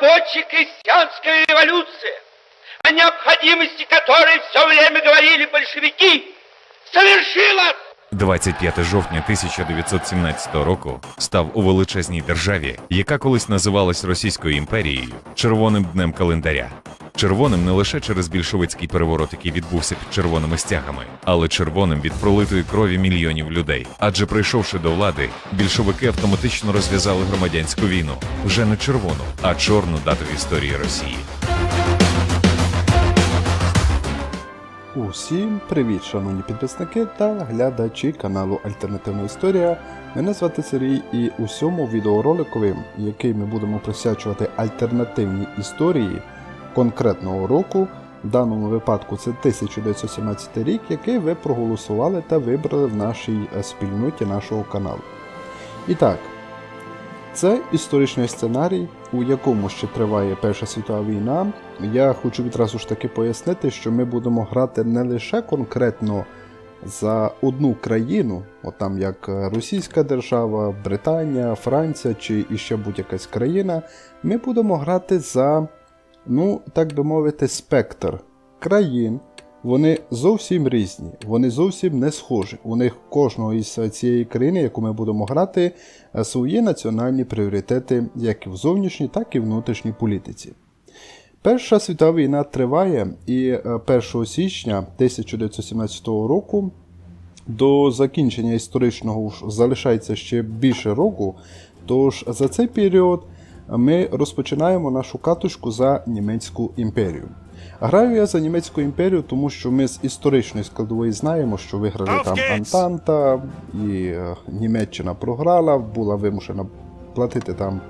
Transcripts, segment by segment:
рабочая крестьянской революции, о необходимости которой все время говорили большевики, совершилась. 25 жовтня 1917 року став у величезній державі, яка колись називалась Російською імперією, червоним днем календаря. Червоним не лише через більшовицький переворот, який відбувся під червоними стягами, але червоним від пролитої крові мільйонів людей. Адже прийшовши до влади, більшовики автоматично розв'язали громадянську війну вже не червону, а чорну дату в історії Росії. Усім привіт, шановні підписники та глядачі каналу Альтернативна Історія. Мене звати Сергій і у цьому відеороликові, який ми будемо присвячувати альтернативній історії конкретного року, в даному випадку це 1917 рік, який ви проголосували та вибрали в нашій е, спільноті нашого каналу. І так, це історичний сценарій, у якому ще триває Перша світова війна. Я хочу відразу ж таки пояснити, що ми будемо грати не лише конкретно за одну країну, от там як Російська держава, Британія, Франція чи іще будь-якась країна. Ми будемо грати за, ну так би мовити, спектр країн. Вони зовсім різні, вони зовсім не схожі. У них кожного із цієї країни, яку ми будемо грати, е, свої національні пріоритети як і в зовнішній, так і в внутрішній політиці. Перша світова війна триває, і е, 1 січня 1917 року до закінчення історичного залишається ще більше року. Тож за цей період ми розпочинаємо нашу катушку за Німецьку імперію. Граю я за Німецьку імперію, тому що ми з історичної складової знаємо, що виграли там Антанта, і е, Німеччина програла, була вимушена платити там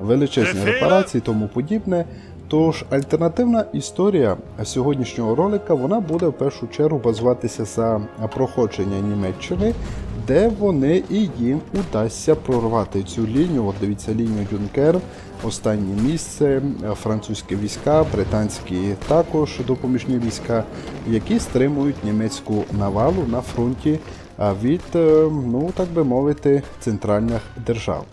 величезні репарації і тому подібне. Тож альтернативна історія сьогоднішнього ролика вона буде в першу чергу базуватися за проходження Німеччини, де вони і їм удасться прорвати цю лінію. От дивіться лінію Дюнкер, останнє місце, французькі війська, британські також допоміжні війська, які стримують німецьку навалу на фронті від, е, ну так би мовити, центральних держав.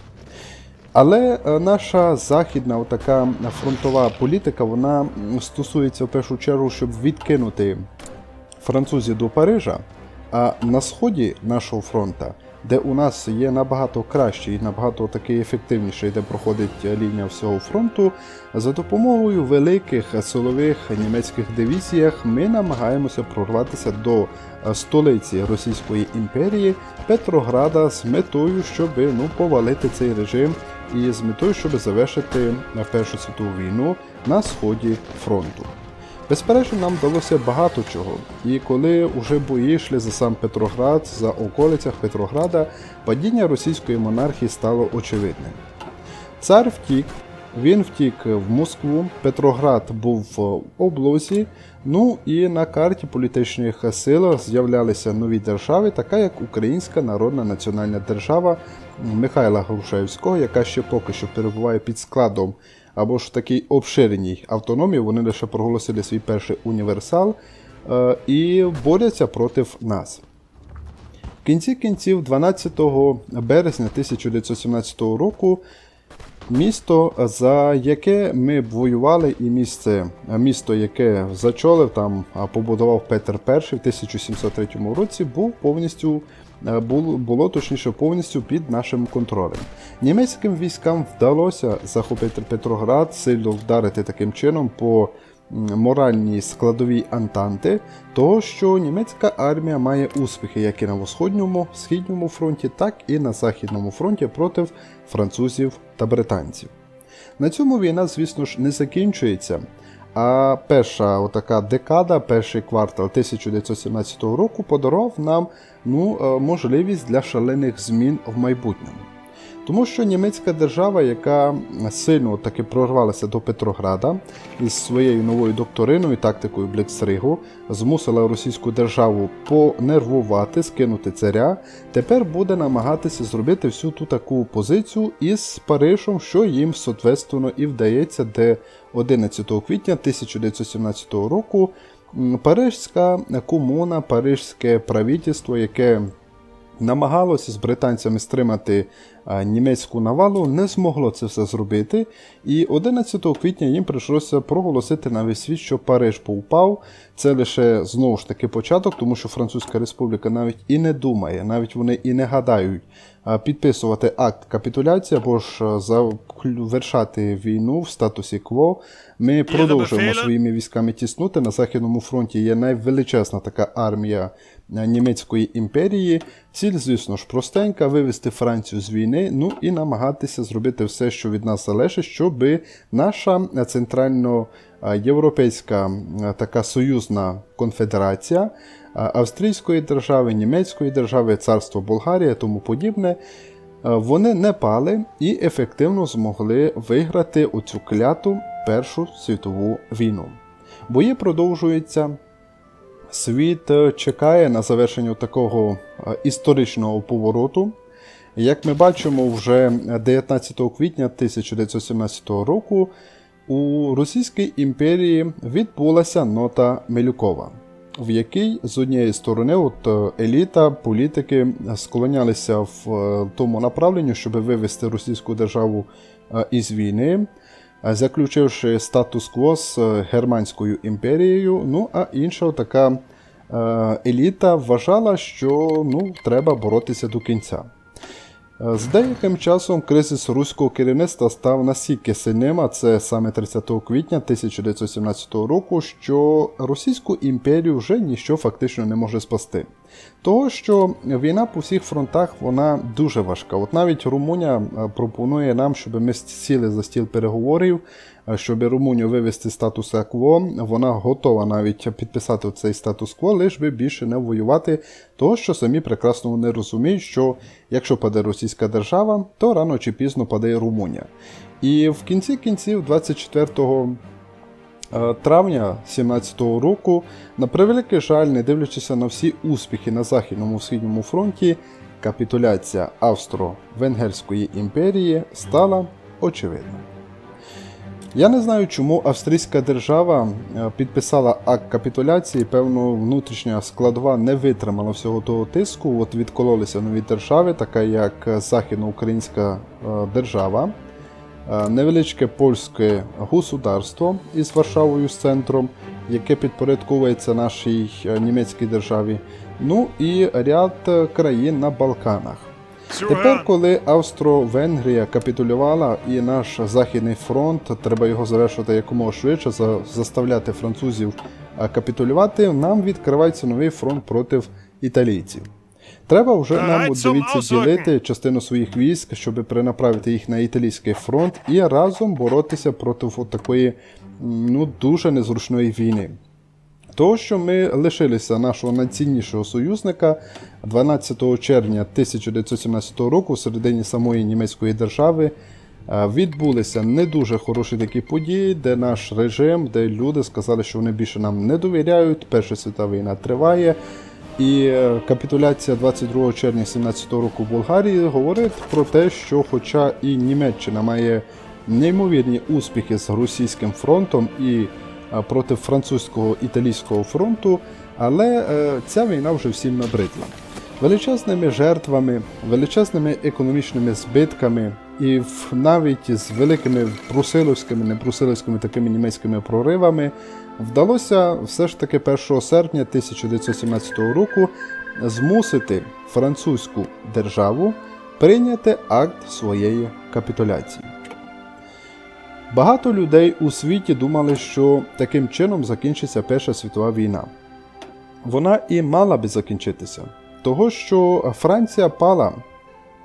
Але е, наша західна така фронтова політика вона стосується в першу чергу, щоб відкинути французів до Парижа. А на сході нашого фронту, де у нас є набагато краще і набагато такий ефективніший, де проходить лінія всього фронту, за допомогою великих силових німецьких дивізіях ми намагаємося прорватися до е, столиці Російської імперії Петрограда з метою, щоб ну, повалити цей режим і з метою, щоб завершити Першу світову війну на сході фронту. Безперечно, нам вдалося багато чого, і коли вже бої йшли за сам Петроград, за околицях Петрограда, падіння російської монархії стало очевидним. Цар втік, він втік в Москву, Петроград був в облозі, ну і на карті політичних сил з'являлися нові держави, така як Українська Народна Національна Держава Михайла Грушевського, яка ще поки що перебуває під складом або ж такій обширеній автономії, вони лише проголосили свій перший універсал е, і борються проти нас. В кінці кінців 12 березня 1917 року місто, за яке ми воювали, і місце, місто, яке зачолив там, побудував Петр І в 1703 році, був повністю е, було, було точніше повністю під нашим контролем. Німецьким військам вдалося захопити Петроград, сильно вдарити таким чином по моральній складовій Антанти, того що німецька армія має успіхи як і на Восходньому, Східному фронті, так і на Західному фронті проти французів та британців. На цьому війна, звісно ж, не закінчується. А перша отака декада, перший квартал 1917 року подарував нам ну, е, можливість для шалених змін в майбутньому. Тому що німецька держава, яка сильно таки прорвалася до Петрограда із своєю новою докториною і тактикою Бліцригу, змусила російську державу понервувати, скинути царя, тепер буде намагатися зробити всю ту таку позицію із Парижем, що їм соответственно і вдається, де 11 квітня 1917 року Парижська комуна, Парижське правительство, яке намагалося з британцями стримати німецьку навалу, не змогло це все зробити. І 11 квітня їм прийшлося проголосити на весь світ, що Париж повпав. Це лише знову ж таки початок, тому що Французька Республіка навіть і не думає, навіть вони і не гадають підписувати акт капітуляції або ж завершати війну в статусі КВО. Ми продовжуємо своїми військами тіснути. На Західному фронті є найвеличезна така армія е, німецької імперії. Ціль, звісно ж, простенька вивести Францію з війни, ну і намагатися зробити все, що від нас залежить, щоб наша е, центральноєвропейська е, така союзна конфедерація Австрійської держави, Німецької держави, царство Болгарія, тому подібне. Е, Вони не пали і ефективно змогли виграти оцю кляту Першу світову війну. Бої продовжуються. Світ е, чекає на завершення такого е, історичного повороту. Як ми бачимо, вже 19 квітня 1917 року у Російській імперії відбулася нота Милюкова, в якій з однієї сторони от е, еліта, політики склонялися в е, тому направленню, щоб вивести російську державу е, із війни, заключивши статус-кво з Германською імперією. Ну а інша така еліта вважала, що ну, треба боротися до кінця. Е, З деяким часом кризис руського керівництва став настільки сильним, а це саме 30 квітня 1917 року, що Російську імперію вже ніщо фактично не може спасти. Того, що війна по всіх фронтах вона дуже важка. От навіть Румунія е, пропонує нам, щоб ми сіли за стіл переговорів, е, щоб Румунію вивести з статуса КВО. Вона готова навіть підписати цей статус-кво, лиш би більше не воювати, того, що самі прекрасно вони розуміють, що якщо паде російська держава, то рано чи пізно паде Румунія. І в кінці кінців 24 Е, травня 17-го року, на превеликий жаль, не дивлячись на всі успіхи на Західному східному фронті, капітуляція Австро-Венгерської імперії стала очевидною. Я не знаю, чому австрійська держава е, підписала акт капітуляції. Певно, внутрішня складова не витримала всього того тиску. От відкололися нові держави, така як Західноукраїнська е, держава, е, невеличке польське государство із Варшавою з центром, яке підпорядковується нашій е, німецькій державі. Ну і ряд е, країн на Балканах. Тепер, коли Австро-Венгрія капітулювала і наш Західний фронт, треба його завершити якомога швидше, заставляти французів капітулювати, нам відкривається новий фронт проти італійців. Треба вже нам дивіться ділити частину своїх військ, щоб перенаправити їх на італійський фронт і разом боротися проти такої ну, дуже незручної війни. Того, що ми лишилися нашого найціннішого союзника 12 червня 1917 року, в середині самої німецької держави, е, відбулися не дуже хороші такі події, де наш режим, де люди сказали, що вони більше нам не довіряють. Перша світова війна триває. І е, капітуляція 22 червня 17 року в Болгарії говорить про те, що, хоча і Німеччина має неймовірні успіхи з російським фронтом і е, проти французького італійського фронту, але е, ця війна вже всім набридла. Величезними жертвами, величезними економічними збитками і навіть з великими брусиловськими, не брусиловськими такими німецькими проривами вдалося все ж таки 1 серпня 1917 року змусити французьку державу прийняти акт своєї капітуляції. Багато людей у світі думали, що таким чином закінчиться Перша світова війна. Вона і мала би закінчитися, того що Франція пала.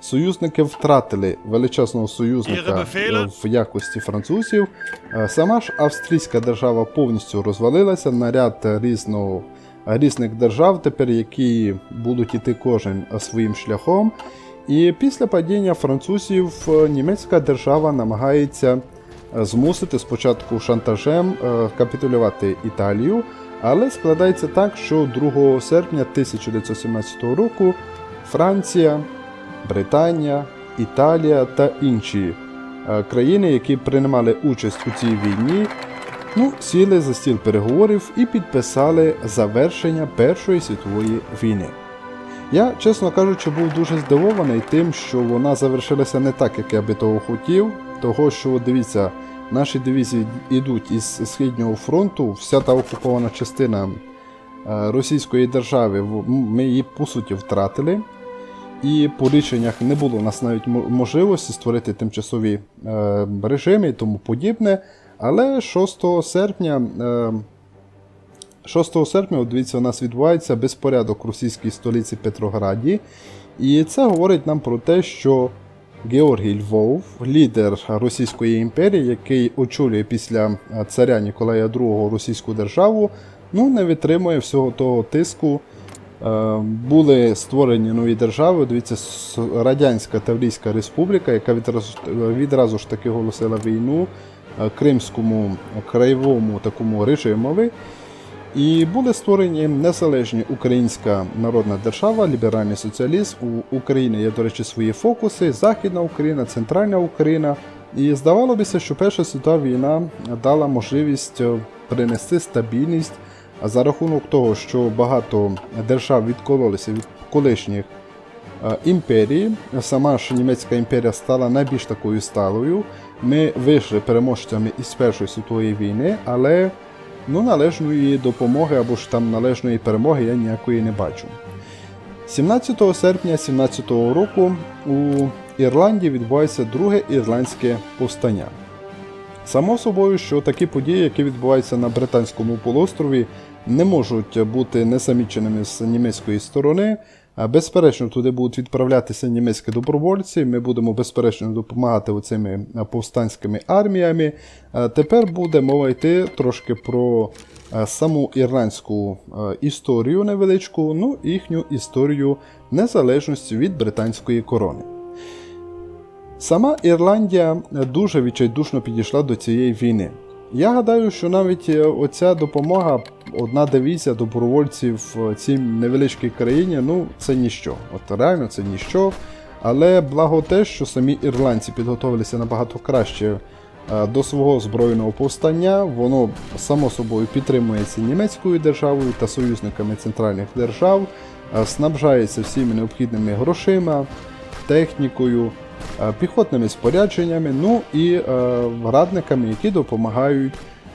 Союзники втратили величезного союзника е, в якості французів. Е, Сама ж австрійська держава повністю розвалилася на ряд різного, різних держав, тепер які будуть іти кожен своїм шляхом. І після падіння французів е, німецька держава намагається е, змусити спочатку шантажем е, капітулювати Італію, але складається так, що 2 серпня 1917 року Франція, Британія, Італія та інші е, країни, які приймали участь у цій війні, ну, сіли за стіл переговорів і підписали завершення Першої світової війни. Я, чесно кажучи, був дуже здивований тим, що вона завершилася не так, як я би того хотів. Того, що дивіться, наші дивізії йдуть із східнього фронту, вся та окупована частина е, Російської держави, ми її по суті втратили. І по рішеннях не було у нас навіть можливості створити тимчасові е, режими і тому подібне. Але 6 серпня, е, 6 серпня, дивіться, у нас відбувається безпорядок в російській столиці Петрограді. І це говорить нам про те, що Георгій Львов, лідер Російської імперії, який очолює після е, царя Ніколая II російську державу, ну не витримує всього того тиску. Е, Були створені нові держави. Дивіться, Радянська Таврійська Республіка, яка відразу, відразу ж таки оголосила війну е, Кримському краєвому такому режимові. І були створені незалежні Українська Народна Держава, ліберальний соціалізм. У України є, до речі, свої фокуси: Західна Україна, Центральна Україна. І здавалося, що Перша світова війна дала можливість е, принести стабільність а за рахунок того, що багато держав відкололися від колишніх е, імперій, сама ж німецька імперія стала найбільш такою сталою. Ми вийшли переможцями із Першої світової війни, але ну, належної допомоги або ж там належної перемоги я ніякої не бачу. 17 серпня 17 року у Ірландії відбувається друге ірландське повстання. Само собою, що такі події, які відбуваються на Британському полуострові, не можуть бути незаміченими з німецької сторони. Безперечно, туди будуть відправлятися німецькі добровольці. Ми будемо безперечно допомагати оцими повстанськими арміями. Тепер буде мова йти трошки про саму ірландську історію невеличку, ну їхню історію незалежності від британської корони. Сама Ірландія дуже відчайдушно підійшла до цієї війни. Я гадаю, що навіть оця допомога, одна дивізія добровольців в цій невеличкій країні, ну це ніщо. От реально це ніщо. Але благо те, що самі ірландці підготовилися набагато краще е, до свого збройного повстання, воно само собою підтримується німецькою державою та союзниками центральних держав, е, снабжається всіми необхідними грошима, технікою, е, піхотними спорядженнями, ну і радниками, які допомагають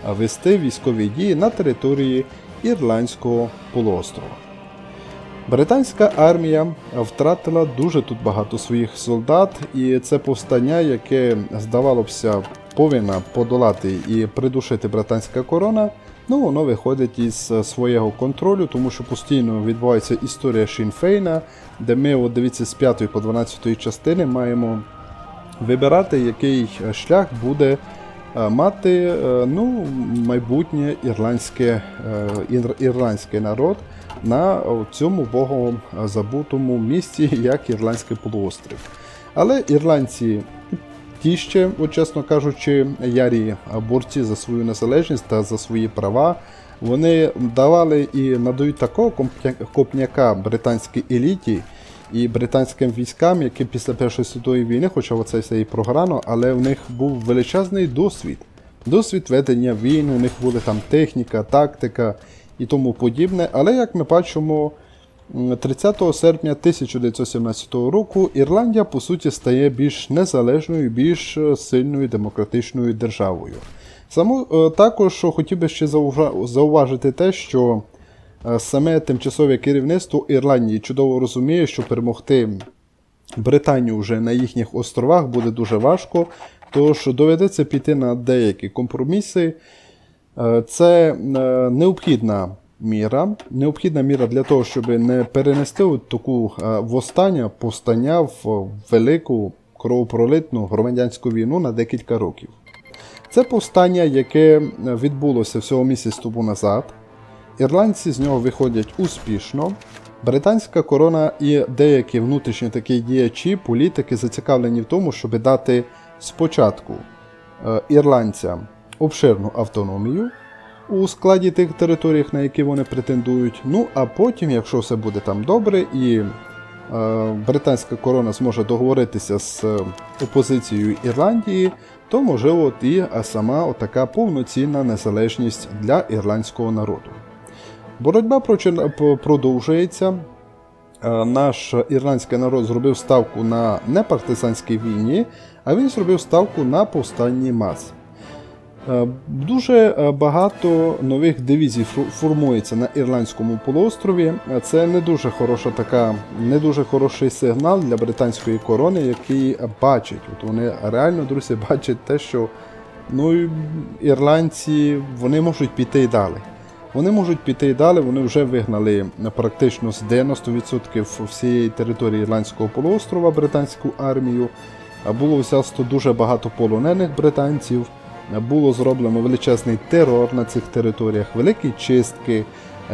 вести військові дії на території Ірландського полуострова. Британська армія втратила дуже тут багато своїх солдат, і це повстання, яке здавалося повинна подолати і придушити британська корона. Ну, воно виходить із свого контролю, тому що постійно відбувається історія Шінфейна, де ми, от дивіться, з 5 по 12 частини маємо вибирати, який шлях буде мати е, ну, майбутнє ірландське, е, ір- ірландський народ на цьому богом забутому місці, як Ірландський полуострів. Але ірландці ті ще, чесно кажучи, ярі борці за свою незалежність та за свої права. Вони давали і надають такого копняка британській еліті і британським військам, які після Першої світової війни, хоча оце все і програно, але в них був величезний досвід. Досвід ведення війн, у них були там техніка, тактика і тому подібне. Але як ми бачимо, 30 серпня 1917 року Ірландія по суті стає більш незалежною, більш е, сильною демократичною державою. Само е, також хотів би ще зауважити те, що саме тимчасове керівництво Ірландії чудово розуміє, що перемогти Британію вже на їхніх островах буде дуже важко, тож доведеться піти на деякі компроміси. Е, Це е, необхідна міра, необхідна міра для того, щоб не перенести таку е, востання, повстання в велику кровопролитну громадянську війну на декілька років. Це повстання, яке відбулося всього місяць тому назад. Ірландці з нього виходять успішно. Британська корона і деякі внутрішні такі діячі, політики зацікавлені в тому, щоб дати спочатку е, ірландцям обширну автономію у складі тих територій, на які вони претендують. Ну а потім, якщо все буде там добре, і е, британська корона зможе договоритися з е, опозицією Ірландії, то можливо і сама така повноцінна незалежність для ірландського народу. Боротьба продовжується. е, наш ірландський народ зробив ставку на не партизанській війні, а він зробив ставку на повстанні мас. Е, Дуже е, багато нових дивізій формується на Ірландському полуострові. Це не дуже хороша така, не дуже хороший сигнал для британської корони, який бачить. От вони реально, друзі, бачать те, що ну, ірландці вони можуть піти і далі. Вони можуть піти далі, вони вже вигнали практично з 90% всієї території Ірландського полуострова британську армію. Було взято дуже багато полонених британців, було зроблено величезний терор на цих територіях, великі чистки.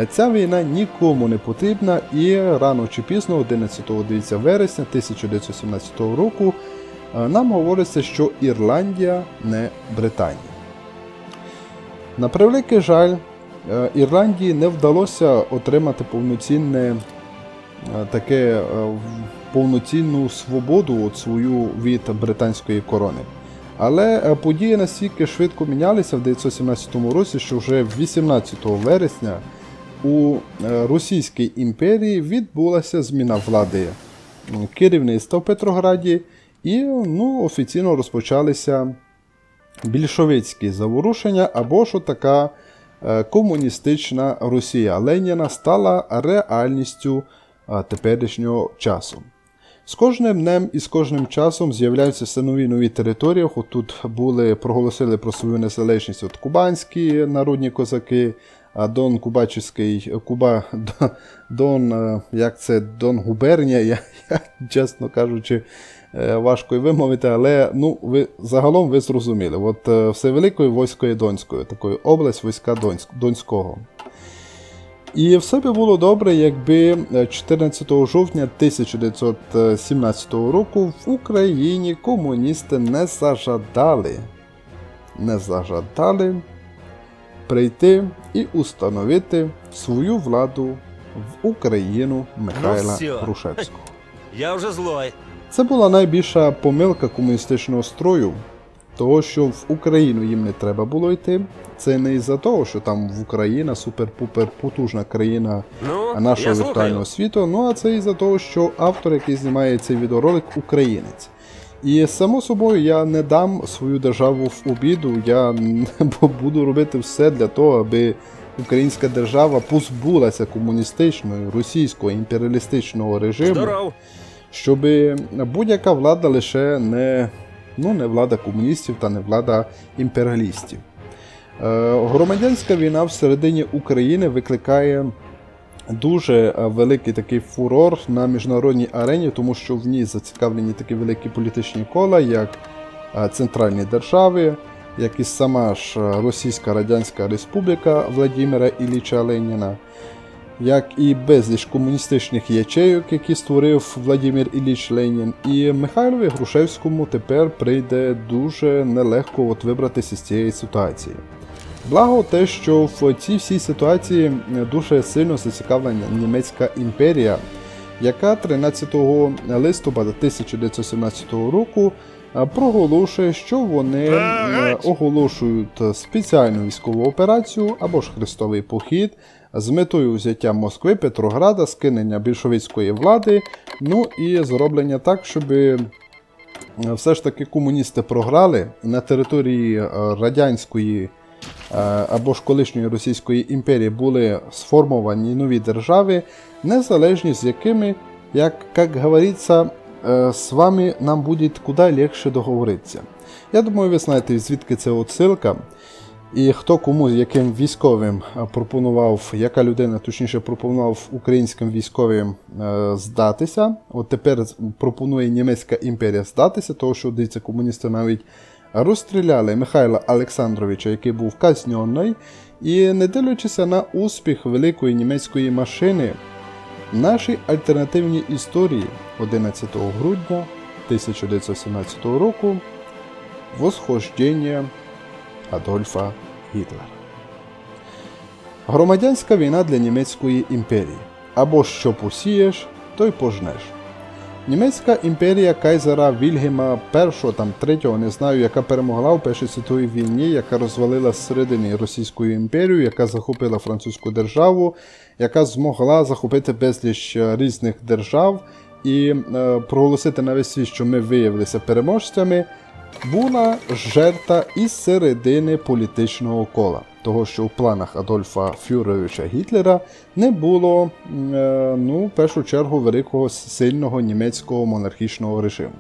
Ця війна нікому не потрібна, і рано чи пізно, 11 дивіться, вересня 1917 року, нам говориться, що Ірландія не Британія. На превеликий жаль, Ірландії не вдалося отримати повноцінне е, таке е, повноцінну свободу от свою від британської корони. Але е, події настільки швидко мінялися в 1917 році, що вже 18 вересня у е, Російській імперії відбулася зміна влади керівництва в Петрограді, і ну, офіційно розпочалися більшовицькі заворушення або ж така е, комуністична Росія Леніна стала реальністю е, теперішнього часу. З кожним днем і з кожним часом з'являються все нові нові території. Тут були проголосили про свою незалежність от кубанські народні козаки, а Дон Кубачівський, Куба, Дон, е, як це Дон Губернія, я, я чесно кажучи, е, важко й вимовити, але ну, ви, загалом ви зрозуміли. От е, Всевеликої війської Донської, такої область війська Донськ, Донського. І все би було добре, якби е, 14 жовтня 1917 року в Україні комуністи не зажадали, не зажадали прийти і установити свою владу в Україну Михайла всьо. Грушевського. Я вже злой. Це була найбільша помилка комуністичного строю, того, що в Україну їм не треба було йти. Це не із-за того, що там в Україна супер-пупер потужна країна Ну, нашого віртуального світу. Ну а це із-за того, що автор, який знімає цей відеоролик, українець. І само собою я не дам свою державу в обіду. Я буду робити все для того, аби українська держава позбулася комуністичного, російського імперіалістичного режиму Здоров. Щоб будь-яка влада лише не, ну, не влада комуністів та не влада імперіалістів. Е, Громадянська війна всередині України викликає дуже е, великий такий фурор на міжнародній арені, тому що в ній зацікавлені такі великі політичні кола, як е, центральні держави, як і сама ж Російська Радянська Республіка Владимира Ілліча Леніна, як і безліч комуністичних ячейок, які створив Владимир Ілліч Ленін, і Михайлові Грушевському тепер прийде дуже нелегко от вибратися з цієї ситуації. Благо те, що в цій всій ситуації дуже сильно зацікавлена німецька імперія, яка 13 листопада 1917 року проголошує, що вони оголошують спеціальну військову операцію або ж хрестовий похід з метою взяття Москви, Петрограда, скинення більшовицької влади, ну і зроблення так, щоб е, все ж таки комуністи програли на території е, радянської е, або ж колишньої Російської імперії були сформовані нові держави, незалежні з якими, як, як говориться, з вами нам буде куди легше договоритися. Я думаю, ви знаєте, звідки це отсилка. І хто кому, яким військовим е, пропонував, яка людина точніше пропонував українським військовим е, здатися. От тепер пропонує німецька імперія здатися, тому що дивіться, комуністи навіть розстріляли Михайла Олександровича, який був казньоний, і не дивлячися на успіх великої німецької машини, нашій альтернативній історії 11 грудня 1917 року восхождення Адольфа Гітлера. Громадянська війна для німецької імперії. Або що посієш, то й пожнеш. Німецька імперія кайзера Вільгема І, там третього, не знаю, яка перемогла в Першій світовій війні, яка розвалила зсередини Російську імперію, яка захопила французьку державу, яка змогла захопити безліч е, різних держав і е, проголосити на весь світ, що ми виявилися переможцями, була жерта із середини політичного кола. Того, що в планах Адольфа Фюреровича Гітлера не було, е, ну, в першу чергу, великого сильного німецького монархічного режиму.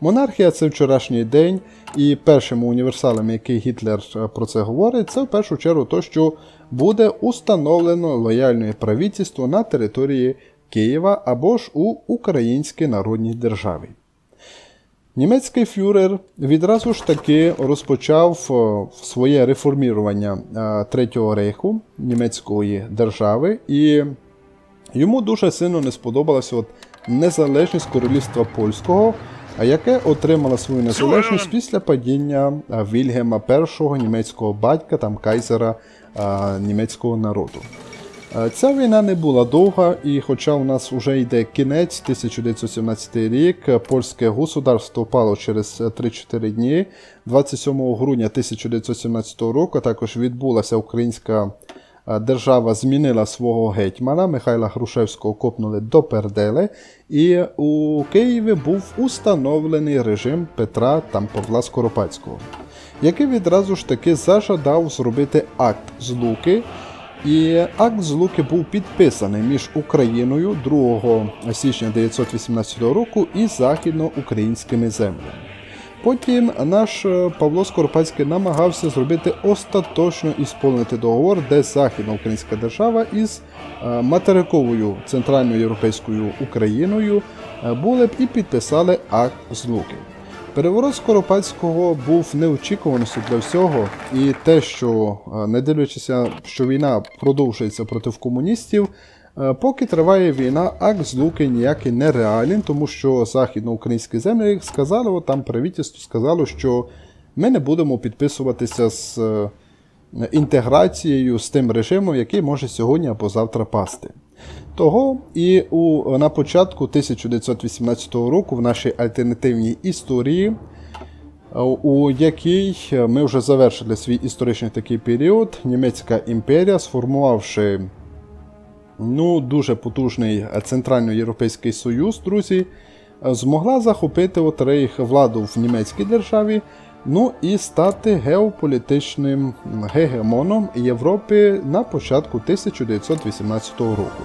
Монархія це вчорашній день, і першим універсалом, який Гітлер е, про це говорить, це в першу чергу то, що буде установлено лояльне правительство на території Києва або ж у Українській Народній Державі. Німецький фюрер відразу ж таки розпочав е, своє реформірування е, Третього рейху німецької держави, і йому дуже сильно не сподобалася от незалежність королівства польського, яке отримало свою незалежність після падіння е, Вільгема І, німецького батька, там кайзера німецького народу. Е, Ця війна не була довга, і хоча у нас вже йде кінець 1917 рік, е, польське государство впало через е, 3-4 дні. 27 грудня 1917 року також відбулася українська е, держава, змінила свого гетьмана Михайла Грушевського копнули до Пердели, і у Києві був установлений режим Петра там Павла Скоропадського, який відразу ж таки зажадав зробити акт злуки. І акт злуки був підписаний між Україною 2 січня 1918 року і західноукраїнськими землями. Потім наш е, Павло Скоропадський намагався зробити остаточно ісполнити договор, де Західноукраїнська держава із е, материковою центральноєвропейською Україною е, були б і підписали акт злуки. Переворот Скоропадського був неочікуваністю для всього, і те, що е, не дивлячись, що війна продовжується проти комуністів, е, поки триває війна, акт злуки ніякий не реальний, тому що західноукраїнські землі сказали, там правительство сказало, що ми не будемо підписуватися з е, інтеграцією з тим режимом, який може сьогодні або завтра пасти. Того і у, на початку 1918 року в нашій альтернативній історії, е, у якій ми вже завершили свій історичний такий період, німецька імперія, сформувавши ну, дуже потужний Центральноєвропейський Союз, друзі, е, змогла захопити от рейх владу в німецькій державі, ну і стати геополітичним гегемоном Європи на початку 1918 року.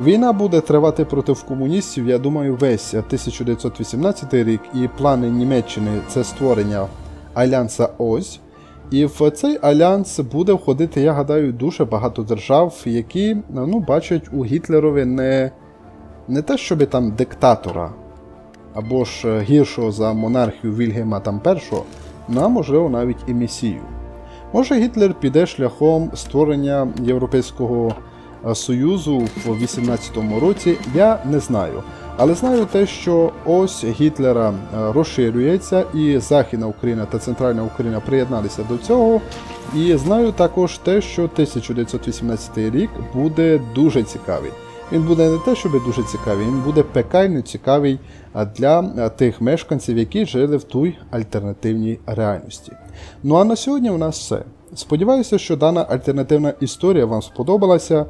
Війна буде тривати проти комуністів, я думаю, весь 1918 рік і плани Німеччини це створення Альянса Ось. І в цей альянс буде входити, я гадаю, дуже багато держав, які ну, бачать у Гітлерові не, не те, щоб там диктатора, або ж гіршого за монархію Вільгема там першого, ну, а можливо навіть і месію. Може Гітлер піде шляхом створення Європейського е, Союзу в 18-му році, я не знаю. Але знаю те, що ось Гітлера е, розширюється, і Західна Україна та Центральна Україна приєдналися до цього. І знаю також те, що 1918 рік буде дуже цікавий. Він буде не те, щоб дуже цікавий, він буде пекально цікавий для тих мешканців, які жили в той альтернативній реальності. Ну а на сьогодні у нас все. Сподіваюся, що дана альтернативна історія вам сподобалася.